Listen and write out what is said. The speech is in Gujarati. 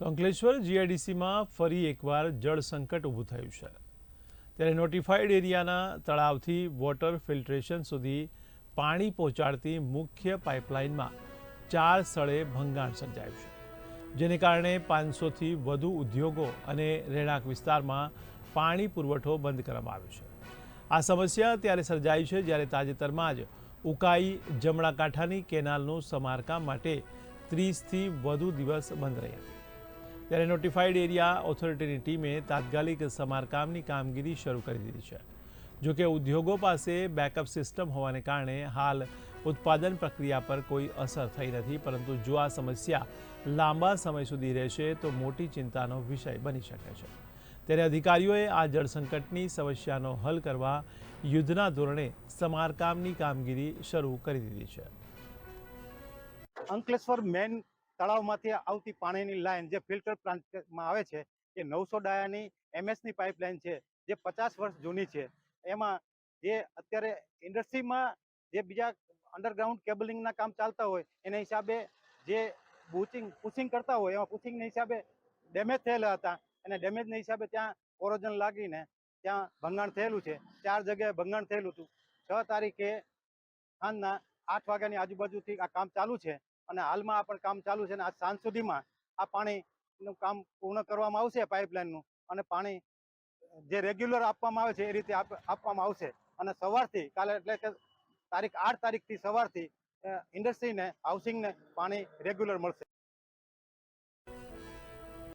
તો અંકલેશ્વર જીઆઈડીસીમાં ફરી એકવાર જળ સંકટ ઊભું થયું છે. ત્યારે નોટિફાઈડ એરિયાના તળાવથી વોટર ફિલ્ટ્રેશન સુધી પાણી પહોંચાડતી મુખ્ય પાઇપલાઇનમાં ચાર સ્થળે ભંગાણ સર્જાયું છે, જેને કારણે પાંચસોથી વધુ ઉદ્યોગો અને રહેણાંક વિસ્તારમાં પાણી પુરવઠો બંધ કરવામાં આવ્યો છે. આ સમસ્યા ત્યારે સર્જાઈ છે જ્યારે તાજેતરમાં જ ઉકાઈ જમણા કાંઠાની કેનાલનું સમારકામ માટે ત્રીસથી વધુ દિવસ બંધ રહી હતી ત્યારે નોટિફાઈડ એરિયા ઓથોરિટીની ટીમે તાત્કાલિક સમારકામની કામગીરી શરૂ કરી દીધી છે. જોકે ઉદ્યોગો પાસે બેકઅપ સિસ્ટમ હોવાને કારણે હાલ ઉત્પાદન પ્રક્રિયા પર કોઈ અસર થઈ નથી, પરંતુ જો આ સમસ્યા લાંબા સમય સુધી રહેશે, તો મોટી ચિંતાનો વિષય બની શકે છે. ત્યારે અધિકારીઓએ આ જળસંકટની સમસ્યાનો હલ કરવા યુદ્ધના ધોરણે સમારકામની કામગીરી શરૂ કરી દીધી છે. અંકલેશ્વર મેન તળાવમાંથી આવતી પાણીની લાઈન જે ફિલ્ટર પ્લાન્ટમાં આવે છે, એ નવસો ડાયાની એમએસની પાઇપલાઇન છે, જે પચાસ વર્ષ જૂની છે. એમાં જે અત્યારે ઇન્ડસ્ટ્રીમાં જે બીજા અંડરગ્રાઉન્ડ કેબલિંગના કામ ચાલતા હોય, એના હિસાબે જે બુચિંગ, પુશિંગ કરતા હોય, એમાં પુશિંગના હિસાબે ડેમેજ થયેલા હતા. અને ડેમેજના હિસાબે ત્યાં કોરોજન લાગીને ત્યાં ભંગાણ થયેલું છે. ચાર જગ્યાએ ભંગાણ થયેલું હતું. છ તારીખે સાંજના આઠ વાગ્યાની આજુબાજુથી આ કામ ચાલુ છે. અને હાલમાં આ પણ કામ ચાલુ છે અને આજ સાંજ સુધીમાં આ પાણીનું કામ પૂર્ણ કરવામાં આવશે પાઇપલાઇનનું અને પાણી જે રેગ્યુલર આપવામાં આવે છે એ રીતે આપ- આપવામાં આવશે. અને સવારથી કાલે એટલે કે તારીખ આઠ તારીખથી સવારથી ઇન્ડસ્ટ્રીને, હાઉસિંગને પાણી રેગ્યુલર મળશે.